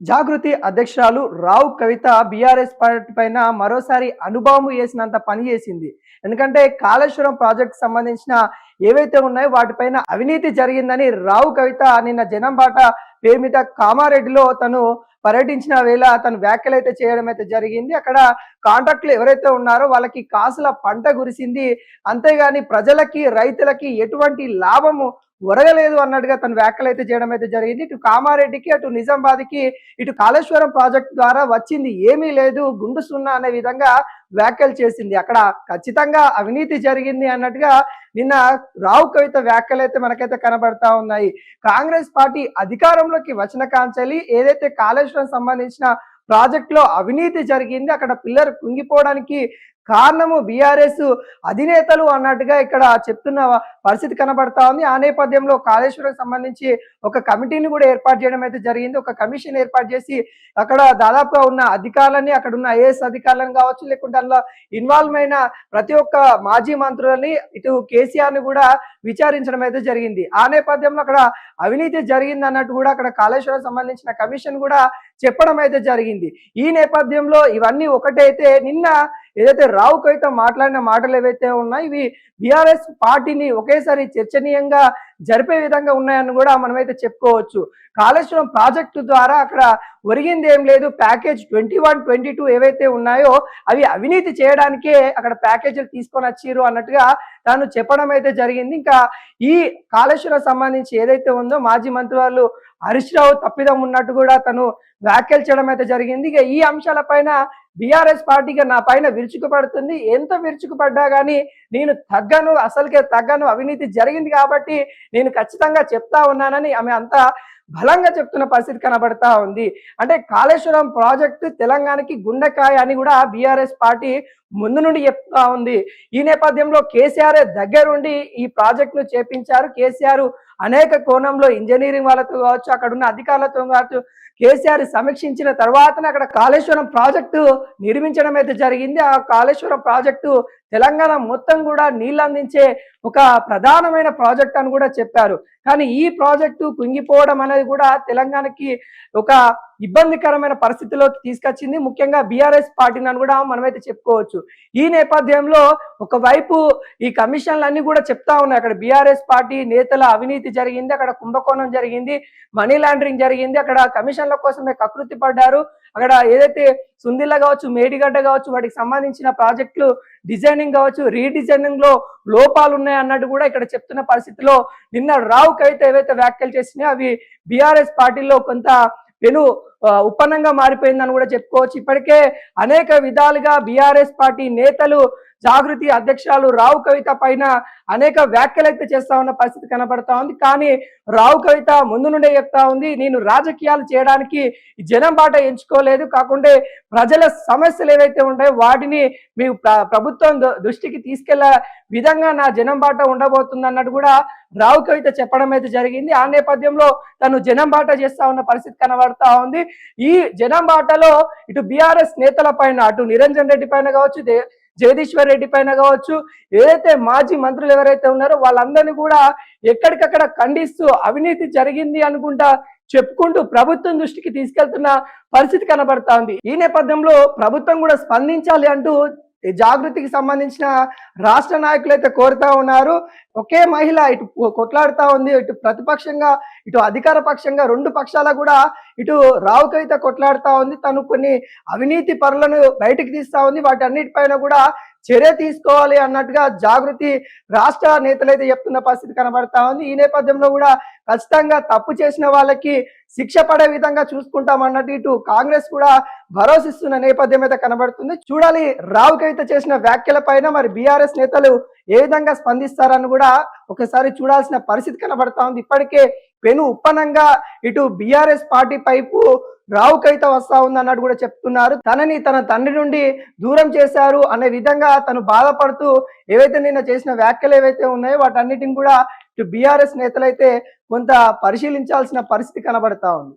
జాగృతి అధ్యక్షురాలు రావు కవిత BRS party పైన మరోసారి అనుభవం చేసినంత పని చేసింది. ఎందుకంటే కాళేశ్వరం ప్రాజెక్ట్ సంబంధించిన ఏవైతే ఉన్నాయో వాటిపైన అవినీతి జరిగిందని రావు కవిత నిన్న జనంబాట మీద కామారెడ్డిలో తను పర్యటించిన వేళ తను వ్యాఖ్యలు అయితే చేయడం అయితే జరిగింది. అక్కడ కాంట్రాక్టులు ఎవరైతే ఉన్నారో వాళ్ళకి కాసుల పంట కురిసింది అంతేగాని ప్రజలకి రైతులకి ఎటువంటి లాభము ఒరగలేదు అన్నట్టుగా తన వ్యాఖ్యలు అయితే చేయడం అయితే జరిగింది. ఇటు కామారెడ్డికి అటు నిజామాబాద్కి ఇటు కాళేశ్వరం ప్రాజెక్ట్ ద్వారా వచ్చింది. ఏమీ లేదు గుండు సున్నా అనే విధంగా వ్యాఖ్యలు చేసింది. అక్కడ ఖచ్చితంగా అవినీతి జరిగింది అన్నట్టుగా నిన్న రావు కవిత వ్యాఖ్యలు అయితే మనకైతే కనబడతా ఉన్నాయి. కాంగ్రెస్ పార్టీ అధికారంలోకి వచ్చిన కాంచెలి ఏదైతే కాళేశ్వరం సంబంధించిన ప్రాజెక్ట్లో అవినీతి జరిగింది అక్కడ పిల్లర్ కుంగిపోవడానికి కారణము బీఆర్ఎస్ అధినేతలు అన్నట్టుగా ఇక్కడ చెప్తున్న పరిస్థితి కనబడతా ఉంది. ఆ నేపథ్యంలో కాళేశ్వరం సంబంధించి ఒక కమిటీని కూడా ఏర్పాటు చేయడం అయితే జరిగింది. ఒక కమిషన్ ఏర్పాటు చేసి అక్కడ దాదాపుగా ఉన్న అధికారులని అక్కడ ఉన్న ఐఏఎస్ అధికారులను కావచ్చు లేకుంటే అందులో ఇన్వాల్వ్ అయిన ప్రతి ఒక్క మాజీ మంత్రులని ఇటు కేసీఆర్ని కూడా విచారించడం అయితే జరిగింది. ఆ నేపథ్యంలో అక్కడ అవినీతి జరిగింది అన్నట్టు కూడా అక్కడ కాళేశ్వరం సంబంధించిన కమిషన్ కూడా చెప్పడం అయితే జరిగింది. ఈ నేపథ్యంలో ఇవన్నీ ఒకటైతే నిన్న ఏదైతే రావు కవిత మాట్లాడిన మాటలు ఏవైతే ఉన్నాయో ఇవి బీఆర్ఎస్ పార్టీని ఒకేసారి చర్చనీయంగా జరిపే విధంగా ఉన్నాయని కూడా మనమైతే చెప్పుకోవచ్చు. కాళేశ్వరం ప్రాజెక్టు ద్వారా అక్కడ ఒరిగింది ఏం లేదు. Package twenty one twenty two ఏవైతే ఉన్నాయో అవి అవినీతి చేయడానికే అక్కడ ప్యాకేజీలు తీసుకొని వచ్చారు అన్నట్టుగా తాను చెప్పడం అయితే జరిగింది. ఇంకా ఈ కాళేశ్వరం సంబంధించి ఏదైతే ఉందో మాజీ మంత్రి వాళ్ళు హరీష్ రావు తప్పిదం ఉన్నట్టు కూడా తను వ్యాఖ్యలు చేయడం అయితే జరిగింది. ఇక ఈ అంశాలపైన బీఆర్ఎస్ పార్టీగా నా పైన విరుచుకుపడుతుంది. ఎంత విరుచుకుపడ్డా కానీ నేను తగ్గను అసలుకే తగ్గను అవినీతి జరిగింది కాబట్టి నేను ఖచ్చితంగా చెప్తా ఉన్నానని ఆమె అంతా బలంగా చెప్తున్న పరిస్థితి కనబడతా ఉంది. అంటే కాళేశ్వరం ప్రాజెక్టు తెలంగాణకి గుండెకాయ అని కూడా బీఆర్ఎస్ పార్టీ ముందు నుండి చెప్తా ఉంది. ఈ నేపథ్యంలో కేసీఆర్ దగ్గరుండి ఈ ప్రాజెక్టును చేపించారు. కేసీఆర్ అనేక కోణంలో ఇంజనీరింగ్ వాళ్ళతో కావచ్చు అక్కడ ఉన్న అధికారులతో కావచ్చు కేసీఆర్ సమీక్షించిన తర్వాతనే అక్కడ కాళేశ్వరం ప్రాజెక్టు నిర్మించడం అయితే జరిగింది. ఆ కాళేశ్వరం ప్రాజెక్టు తెలంగాణ మొత్తం కూడా నీళ్ళు అందించే ఒక ప్రధానమైన ప్రాజెక్ట్ అని కూడా చెప్పారు. కానీ ఈ ప్రాజెక్టు కుంగిపోవడం అనేది కూడా తెలంగాణకి ఒక ఇబ్బందికరమైన పరిస్థితిలోకి తీసుకొచ్చింది. ముఖ్యంగా బీఆర్ఎస్ పార్టీని కూడా మనమైతే చెప్పుకోవచ్చు. ఈ నేపథ్యంలో ఒకవైపు ఈ కమిషన్లన్నీ కూడా చెప్తా ఉన్నాయి. అక్కడ బీఆర్ఎస్ పార్టీ నేతల అవినీతి జరిగింది అక్కడ కుంభకోణం జరిగింది మనీ లాండరింగ్ జరిగింది అక్కడ కమిషన్ల కోసమే కకృతి పడ్డారు. అక్కడ ఏదైతే సుందిల్ల కావచ్చు మేడిగడ్డ కావచ్చు వాటికి సంబంధించిన ప్రాజెక్టులు డిజైనింగ్ కావచ్చు రీడిజైనింగ్లో లోపాలు ఉన్నాయి అన్నట్టు కూడా ఇక్కడ చెప్తున్న పరిస్థితిలో నిన్న రావు కవిత ఏవైతే వ్యాఖ్యలు చేసినాయో అవి బీఆర్ఎస్ పార్టీలో కొంత పెను ఉపన్నంగా మారిపోయిందని కూడా చెప్పుకోవచ్చు. ఇప్పటికే అనేక విధాలుగా బీఆర్ఎస్ పార్టీ నేతలు జాగృతి అధ్యక్షాలు రావు కవిత పైన అనేక వ్యాఖ్యలు అయితే చేస్తా ఉన్న పరిస్థితి కనబడతా ఉంది. కానీ రావు కవిత ముందు నుండే చెప్తా ఉంది నేను రాజకీయాలు చేయడానికి జనం బాట ఎంచుకోలేదు. కాకుంటే ప్రజల సమస్యలు ఏవైతే ఉంటాయో వాటిని మీ ప్రభుత్వం దృష్టికి తీసుకెళ్ళే విధంగా నా జనం బాట ఉండబోతుంది అన్నట్టు కూడా రావు కవిత చెప్పడం అయితే జరిగింది. ఆ నేపథ్యంలో తను జనం బాట చేస్తా ఉన్న పరిస్థితి కనబడతా ఉంది. ఈ జనం బాటలో ఇటు బీఆర్ఎస్ నేతల పైన అటు నిరంజన్ రెడ్డి పైన కావచ్చు జగదీశ్వర్ రెడ్డి పైన కావచ్చు ఏదైతే మాజీ మంత్రులు ఎవరైతే ఉన్నారో వాళ్ళందరినీ కూడా ఎక్కడికక్కడ ఖండిస్తూ అవినీతి జరిగింది అనుకుంటా చెప్పుకుంటూ ప్రభుత్వం దృష్టికి తీసుకెళ్తున్న పరిస్థితి కనబడతా ఉంది ఈ నేపథ్యంలో ప్రభుత్వం కూడా స్పందించాలి అంటూ జాగృతికి సంబంధించిన రాష్ట్ర నాయకులు అయితే కోరుతా ఉన్నారు. ఒకే మహిళ ఇటు కొట్లాడుతా ఉంది. ఇటు ప్రతిపక్షంగా ఇటు అధికార పక్షంగా రెండు పక్షాల కూడా ఇటు రావు కవిత కొట్లాడుతా ఉంది. తను కొన్ని అవినీతి పరులను బయటకు తీస్తా ఉంది. వాటి అన్నిటిపైన కూడా చర్య తీసుకోవాలి అన్నట్టుగా జాగృతి రాష్ట్ర నేతలైతే చెప్తున్న పరిస్థితి కనబడతా ఉంది. ఈ నేపథ్యంలో కూడా ఖచ్చితంగా తప్పు చేసిన వాళ్ళకి శిక్ష పడే విధంగా చూసుకుంటామన్నట్టు ఇటు కాంగ్రెస్ కూడా భరోసిస్తున్న నేపథ్యం అయితే కనబడుతుంది. చూడాలి రావుకైతే చేసిన వ్యాఖ్యల పైన మరి బీఆర్ఎస్ నేతలు ఏ విధంగా స్పందిస్తారని కూడా ఒకసారి చూడాల్సిన పరిస్థితి కనబడతా ఉంది. ఇప్పటికే పెను ఉప్పనంగా ఇటు బీఆర్ఎస్ పార్టీ పైపు రావు వస్తా ఉంది అన్నట్టు కూడా చెప్తున్నారు. తనని తన తండ్రి నుండి దూరం చేశారు అనే విధంగా తను బాధపడుతూ ఏవైతే నిన్న చేసిన వ్యాఖ్యలు ఏవైతే ఉన్నాయో వాటన్నిటిని కూడా ఇటు బీఆర్ఎస్ నేతలైతే కొంత పరిశీలించాల్సిన పరిస్థితి కనబడతా ఉంది.